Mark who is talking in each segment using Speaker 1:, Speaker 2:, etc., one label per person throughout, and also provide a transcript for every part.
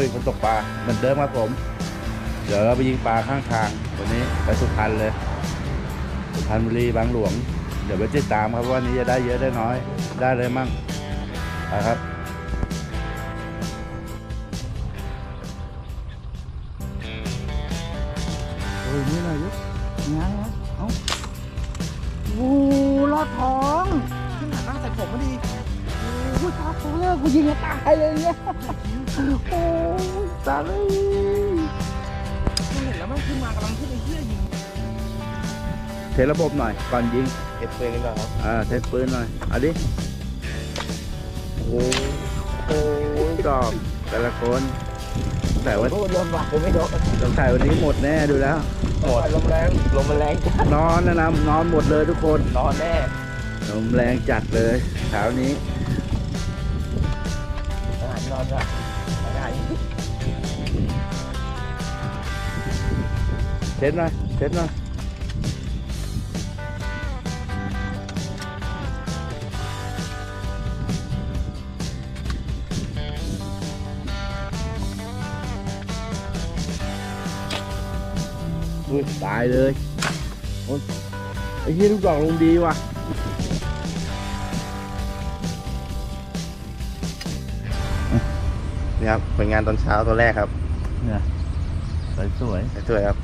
Speaker 1: นี้ช่องละปุ้ยคนตกปลาเหมือนเดิมครับผม เดี๋ยวเราไปยิงปลาข้างทางวันนี้ไปสุพรรณเลย สุพรรณบุรีบางหลวง เดี๋ยวไปติดตามครับว่านี้จะได้เยอะได้น้อย ได้เลยมั่งไปครับ
Speaker 2: โอ้ยนี่เลยยุกงานนะเอ้าโอ้รอดท้องขึ้นหาตั้งแต่ผมมาดีโอ้ยตาโตเลยกูยิงจะตายเลยเนี่ย โอ้ยตายเลยกูเห็นแล้วมันขึ้นมากำลังขึ้นไอ้เหี้ยยิง
Speaker 1: เทระบบหน่อยก่อนยิง
Speaker 2: เก็บปืนกันก่อนครับ
Speaker 1: อ่าเทสปืนหน่อยเอาดิโอ้โหดอกแต่ละคนแต่ว่า
Speaker 2: โอ้ยโดนบาดผมไม่โดน
Speaker 1: ต้องถ่ายวันนี้หมดแน่ดูแล้ว
Speaker 2: หมดลมแรงลมมันแรงจัด
Speaker 1: นอนนะนะนอนหมดเลยทุกคน
Speaker 2: นอนแน่
Speaker 1: ลมแรงจัดเลยเช้านี้
Speaker 2: อาหารนอนจ้ะ
Speaker 1: เช็ดหน่อยเช็ดหน่อยอุ้ยตายเลยโอ้ยไอ้ที่ลูกดอกลงดีว่ะ
Speaker 2: นี่ครับผลงานตอนเช้าตัวแรกครับ
Speaker 1: เนี่ยสวย
Speaker 2: สวยครับ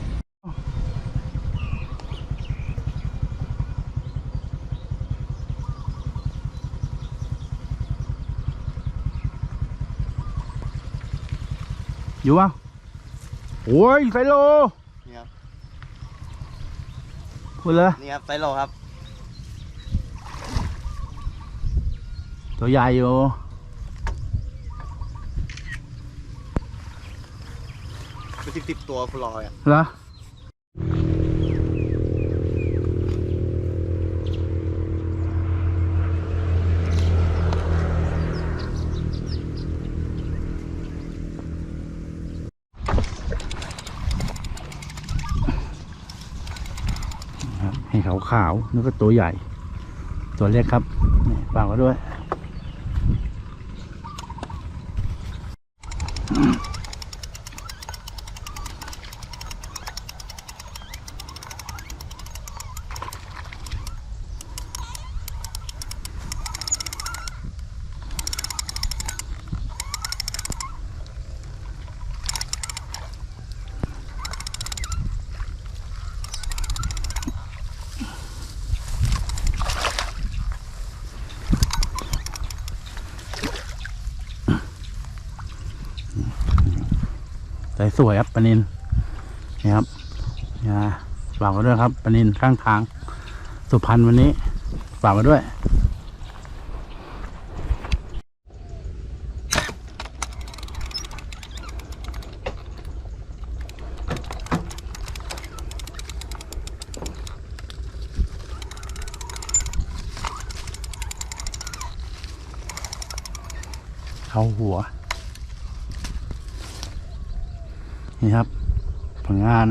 Speaker 1: อยู่ป่ะโอ้ยไซโล
Speaker 2: นี่ครับ
Speaker 1: พูดเลย
Speaker 2: นี่ครับไซโลครับ
Speaker 1: ตัวใหญ่อยู่
Speaker 2: เป็นสิบสิบตัวฟลอยอะ
Speaker 1: เหรอ ให้ขาวๆนึกว่าตัวใหญ่ ตัวเล็กครับฝากไว้ด้วย สวยสวยครับปานินนี่ครับนี่นะฝากไว้ด้วยครับปานินข้างทาง สุพรรณวันนี้ฝากไว้ด้วยเขาหัว นี่ครับ ผลงาน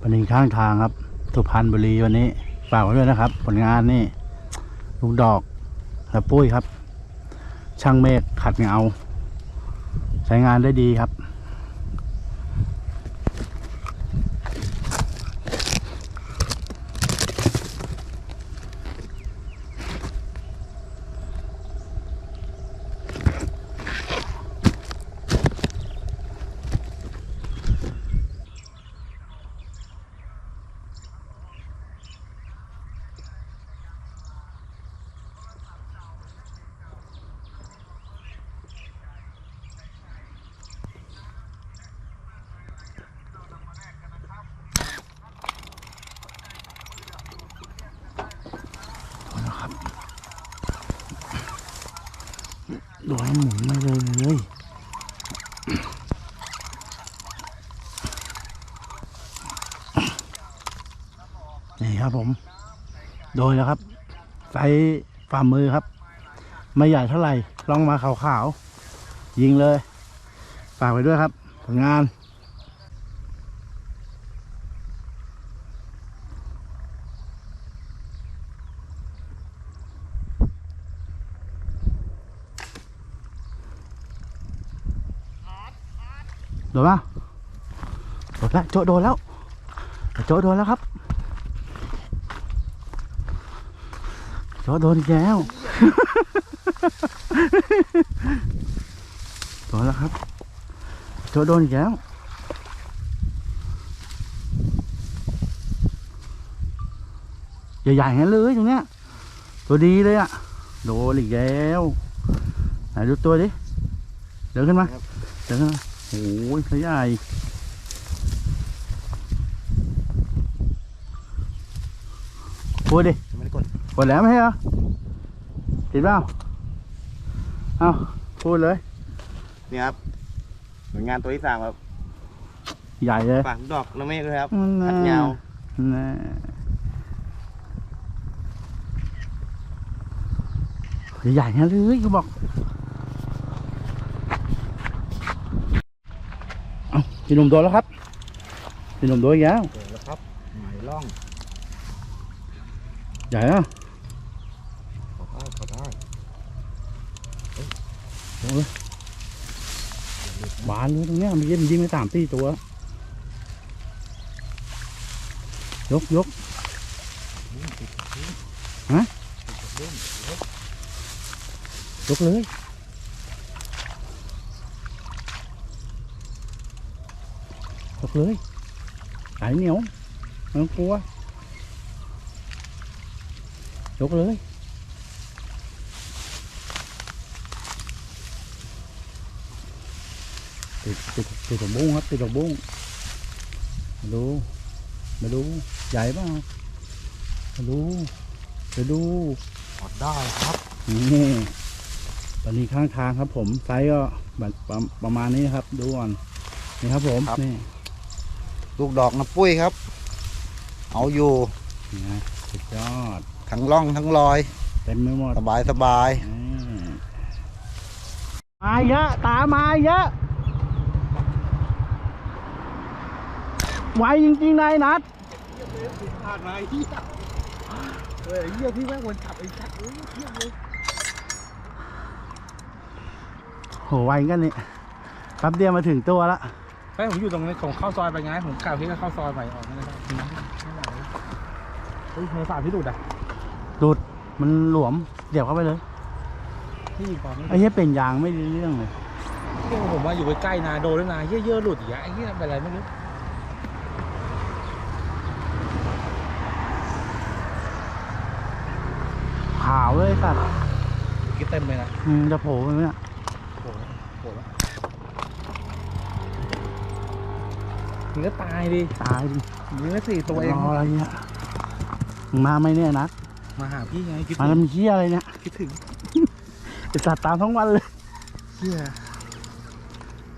Speaker 1: ปนินข้างทางครับสุพรรณบุรีวันนี้ฝากไว้ด้วยนะครับ ผลงานนี่ลูกดอกและปุ้ยครับ ช่างเมฆขัดเงา ใช้งานได้ดีครับ ดอยหมุนมาเลยเลยนี่ครับผม โดยแล้วครับไซส์ฝ่ามือครับ ไม่ใหญ่เท่าไหร่ลองมาขาวๆยิงเลย ฝากไปด้วยครับผลงาน โดนป่ะโดนแล้วโจโดนแล้วโจโดนแล้วครับโจโดนอีกแล้วโดนแล้วครับโจโดนอีกแล้วใหญ่ๆงั้นเลยตรงเนี้ยตัวดีเลยอะโดนอีกแล้วไหนดูตัวดิเดินขึ้นมาเดินขึ้นมา โอ้ยตัวใหญ่พูดดิ
Speaker 2: ไม่ได้กด
Speaker 1: กดแล้วไม่ใช่เหรอติดเปล่าเอาพูดเลย
Speaker 2: นี่ครับผลงานตัวที่สามครับ
Speaker 1: ใหญ่เลย
Speaker 2: ฝากดอกน้องเมฆด้วยครับ
Speaker 1: นั่น
Speaker 2: อัด
Speaker 1: น่ะ
Speaker 2: ยาว
Speaker 1: น่ะใหญ่ๆงั้นเลยกูบอกเอา พี่หนุ่มโดนแล้วครับพี่หนุ่มโดนอีกแล้ว
Speaker 2: เจอแล้วครับหมายล่อง
Speaker 1: ใหญ่แล้ว
Speaker 2: ขอได้ขอได้
Speaker 1: บานเลยตรงเนี้ยมันยิงมันยิงไปสามสี่ตัว ยกยกฮะยกเลยยก เลยสายเหนียวไม่ต้องกลัวยกเลยติดติดติดดอกบุ้งครับติดดอกบุ้งมาดูมาดูใหญ่เปล่ามาดูมาดู
Speaker 2: ขอได้ครับ
Speaker 1: นี่ตอนนี้ข้างทางครับผมไซส์ก็แบบประประมาณนี้ครับดูก่อนนี่ครับผมนี่
Speaker 2: ลูกดอกนะปุ้ยครับ เอาอยู่
Speaker 1: นี่นะสุดยอด
Speaker 2: ทั้งล่องทั้งลอย
Speaker 1: เต็มไปหมด
Speaker 2: สบายสบาย
Speaker 1: อืมมาเยอะตามมาเยอะไวจริงๆนายนัด
Speaker 2: ผ่านมาไอ้เหี้ยเฮ้ยไอ้เหี้ยพี่แม่งวนขับไอ้ชัดเอ้ยเทียบเลย
Speaker 1: โหไวกันนี่แป๊บเดียวมาถึงตัวละ
Speaker 3: ไม่ผมอยู่ตรงนี้ผมเข้าซอยไปไงผมกล่าวที่จะเข้าซอยไปออกไม่ได้ไม่ได้ไม่ไหวเฮ้ยโทรศัพท์พี่ดุดอะ
Speaker 1: ดูดมันหลวมเดี๋ยวเข้าไปเลย
Speaker 3: พี่ยิงก่อนไม่
Speaker 1: ไอ้เหี้ยเป็นยางไม่ได้เรื่องเลย
Speaker 3: เที่ผมว่าอยู่ใกล้ๆนาโดนแล้วนาเยอะๆหลุดอีกอะไอ้เหี้ยเป็นอะไรไม่รู้
Speaker 1: ขาวเลยสัตว์
Speaker 3: กิ๊เต็มเลยนะ
Speaker 1: อืมจะโผล่ไปไหมเนี่ย
Speaker 3: โผล่แล้วโผล่แล้ว มึงก็ตายดิ
Speaker 1: ตายดิ
Speaker 3: มึงก็สี่ตัวเอง
Speaker 1: รออะไรเนี่ยมึงมาไหมเนี่ยนัด
Speaker 3: มาหาพี่ไงคิด
Speaker 1: มา
Speaker 3: ถึง
Speaker 1: ทำเชี่ยอะไรเนี่ย
Speaker 3: คิดถึง
Speaker 1: ไอสัตว์ตามทั้งวันเลย
Speaker 3: เชี่ย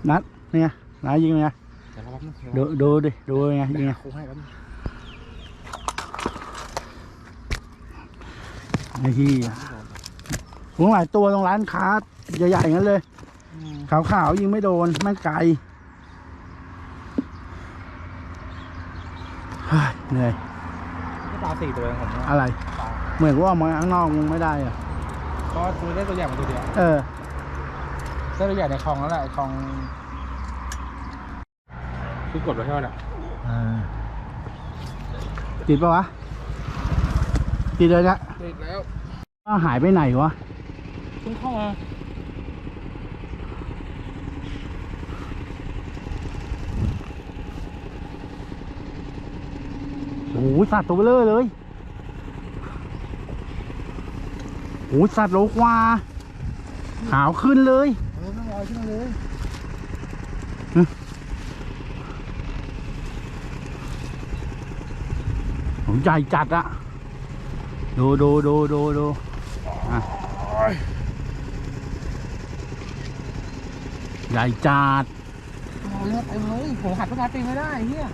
Speaker 1: นัดเนี่ยนายยิงไง
Speaker 3: เดี๋ยวเราแป๊บนึง
Speaker 1: ดูดูดิดูไงยิงไง
Speaker 3: คงให้แป๊บนึง
Speaker 1: ไอ้ที่พวกหลายตัวตรงร้านค้าใหญ่ๆงั้นเลย
Speaker 3: อืม
Speaker 1: ขาวๆยิงไม่โดนไม่ไกล เฮ้ยเหนื่อย
Speaker 3: ก็ตาสี่ตัวเองผมว่า
Speaker 1: อะไร เหมือนว่ามาข้างนอกมึงไม่ได้อะ
Speaker 3: ก็ตัวได้ตัวใหญ่มาตัวเดียว
Speaker 1: เออ
Speaker 3: ได้ตัวใหญ่ในคลองแล้วแหละไอ้คลองคือกดไว้เท่านั้น
Speaker 1: ติดปะวะ ติดเลยนะ
Speaker 3: ติดแล้ว
Speaker 1: อ้าวหายไปไหนวะ
Speaker 3: เพิ่งเข้ามา
Speaker 1: โอ้โห สัตว์ตัวเบลอเลยโอ้โหสัตว์โลกว่า ขาวขึ้นเลย
Speaker 2: เออไม่ลอยขึ้นมาเลย
Speaker 1: ผมใหญ่จัดอะดูดูดูดูดูอะใหญ่จัด
Speaker 3: เอาเลือดเต็มเลยผมหัดต้นไม้ปีนไม่ได้เฮีย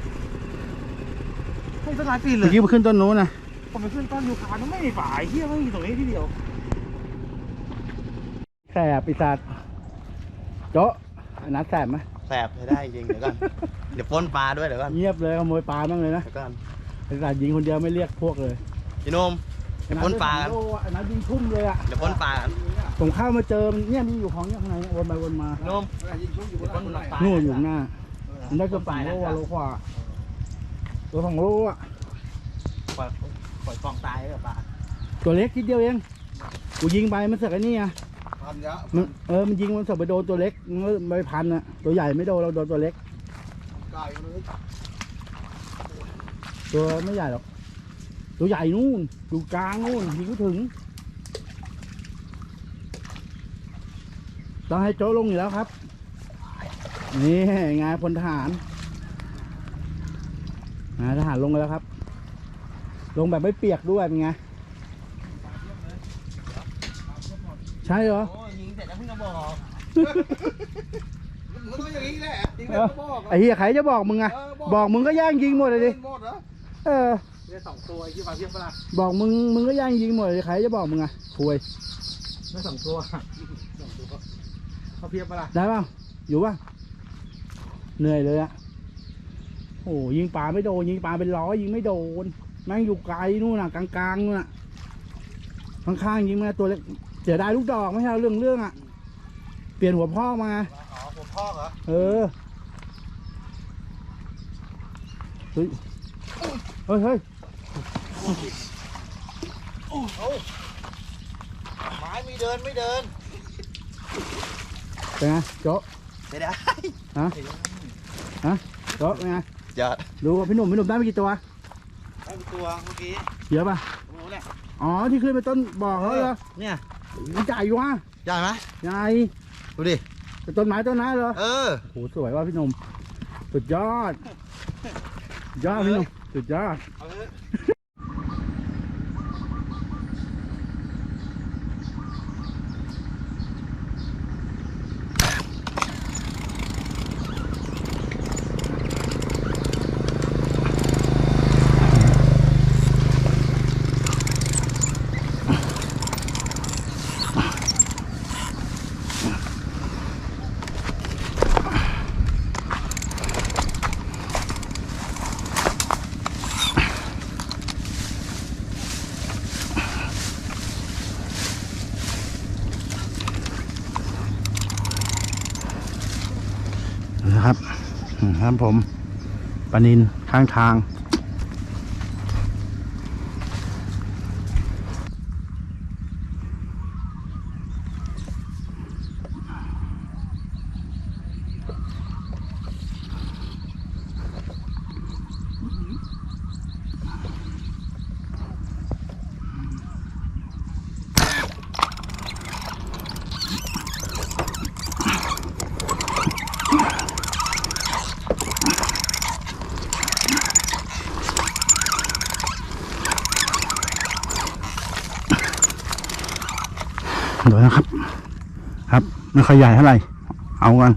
Speaker 3: ให้ต้นไม้ปีนเล
Speaker 1: เมื่อยกี้ไปขึ้นต้นนู้นนะ
Speaker 3: ผมไปขึ้นต้นยูคามันไม่มีฝ่ายเฮียไม่มีตรงนี้ที่เดียว
Speaker 1: แสบปีศาจโจ๊ะอันนัดแสบไหม
Speaker 2: แสบใช้ได้จริงเดี๋ยวก่อนเดี๋ยวปล้นปลาด้วยเดี๋ยวก่อน
Speaker 1: เงียบเลยขโมยปลาบ้างเลยนะ
Speaker 2: เดี๋ยวก่อน
Speaker 1: ปีศาจยิงคนเดียวไม่เรียกพวกเลย
Speaker 2: พี่หนุ่ม เดี๋ยวปล้นปลากัน
Speaker 1: โอ้อันนั้นยิงทุ่มเลยอะ
Speaker 2: เดี๋ยวปล้นปลากัน
Speaker 1: ผมเข้ามาเจอมันเนี่ยมีอยู่ของเนี่ยข้างในวนไปวนมา
Speaker 2: พี่หนุ่มเดี๋ยวปล้นปลา
Speaker 1: นู่นอยู่ข้างหน้ามันได้เกือบสองโลอะโลกว่า ตัวสองโลอะ
Speaker 2: ปล่อยปล่อยกองตายเลยปลา
Speaker 1: ตัวเล็กทีเดียวเอง กูยิงไปมันเสอกไอ้นี่อะ
Speaker 3: พันยะ
Speaker 1: มันเออ มันยิงมันเสอกไปโดนตัวเล็กมันก็ไม่พันอะ ตัวใหญ่ไม่โดนเราโดนตัวเล็ก
Speaker 3: ไก่เลย
Speaker 1: ตัวไม่ใหญ่หรอก ตัวใหญ่นู่น อยู่กลางนู่นยิงไม่ถึง ต้องให้โจ้ลงอยู่แล้วครับ นี่ไงพลทหาร นายทหารลงไปแล้วครับ ลงแบบไม่เปียกด้วยเป็นไงใช่เหรอ
Speaker 2: โอ้ยยิงเสร็จแล้วเพิ่งจะบอก
Speaker 3: มันต้องอย่างนี้แหละจริงๆ
Speaker 1: เออ
Speaker 3: ก็บอก
Speaker 1: ไอ้เหี้ยใครจะบอกมึงอะ
Speaker 3: เบ
Speaker 1: อกมึงก็ย่างยิงหมดเลยดิ
Speaker 3: หมดเหรอ
Speaker 1: เออ
Speaker 3: ได้สองตัวไอ้ที่มาเทียบปะล่ะ
Speaker 1: บอกมึงมึงก็ย่างยิงหมดเลยใครจะบอกมึงอะคุย
Speaker 3: ได้สองตัวสองตัวเขาเทียบปะล่ะ
Speaker 1: ได้ป่ะอยู่ป่ะเหนื่อยเลยอะ โอ้ยิงปลาไม่โดนยิงปลาเป็นร้อยยิงไม่โดนแม่งอยู่ไกลนู่นน่ะกลางๆนู่นน่ะข้างๆยิงมาตัวเล็กเสียดายลูกดอกไม่ใช่เรื่องเรื่องๆอะเปลี่ยนหัวพ่อมา
Speaker 3: อ๋อผมพ่อเหรอ
Speaker 1: เออเฮ้ยเฮ้ยเฮ้ย
Speaker 2: ไม้ไม่เดินไม่เดิน
Speaker 1: เป็นไงโจ๊ะ
Speaker 2: ไม่ได้
Speaker 1: โจ๊ะเป็นไง
Speaker 2: ยอด
Speaker 1: ดูว่าพี่หนุ่มพี่หนุ่มได้ไปกี่ตัว
Speaker 2: ได้ตัวเมื่อกี้
Speaker 1: เยอะป่ะ
Speaker 2: โอ้โหเนี่ย
Speaker 1: อ๋อที่ขึ้นไปต้นบอกเขาเหรอ
Speaker 2: เนี่ย
Speaker 1: มันใหญ่อยู่วะ
Speaker 2: ใหญ่ไหม
Speaker 1: ใหญ่
Speaker 2: ดูดิ
Speaker 1: เป็นต้นไม้ต้นนั้นเหรอ
Speaker 2: เออ
Speaker 1: โหสวยว่ะพี่หนุ่มสุดยอดสุดยอดพี่หนุ่มสุดยอด
Speaker 4: นะครับครับผมปานินข้างทาง เดี๋ยวนะครับ ครับ ไม่ค่อยใหญ่เท่าไหร่เอากัน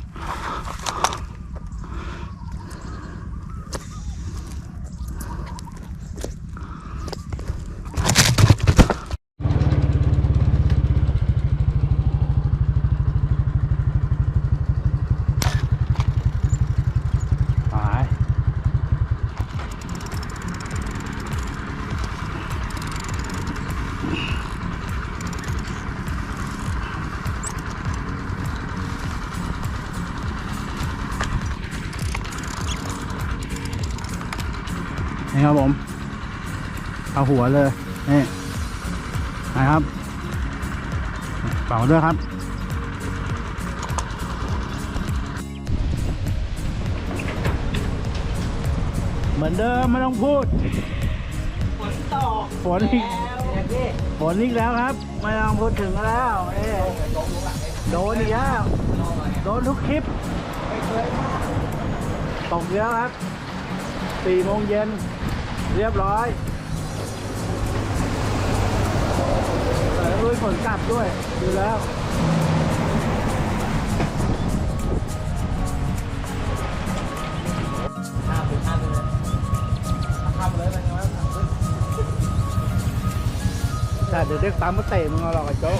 Speaker 4: เอาหัวเลยนี่นะครับเป่าด้วยครับเหมือนเดิมไม่ต้องพูด
Speaker 2: ฝนตก
Speaker 4: ฝนอีก
Speaker 2: แล้วพี่
Speaker 4: ฝนอีกแล้วครับ ไม่ต้องพูดถึงแล้วเอ้โดนอีกแล้วโดนทุกคลิปตกเยอะครับสี่โมงเย็นเรียบร้อย ด้วยฝนกลับด้วยดูแล้ว
Speaker 2: ข้ามไปเลยข้ามไปเลยเป็นไงวะ
Speaker 1: แต่เดี๋ยวเด็กตามมาเตะมึงเอาหรอกไอ้โจ๊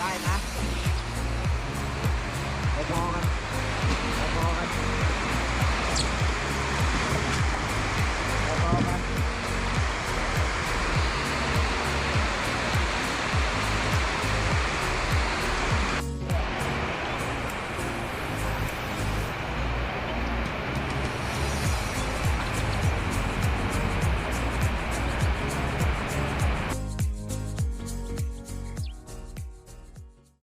Speaker 3: ได้นะพอกันพอกัน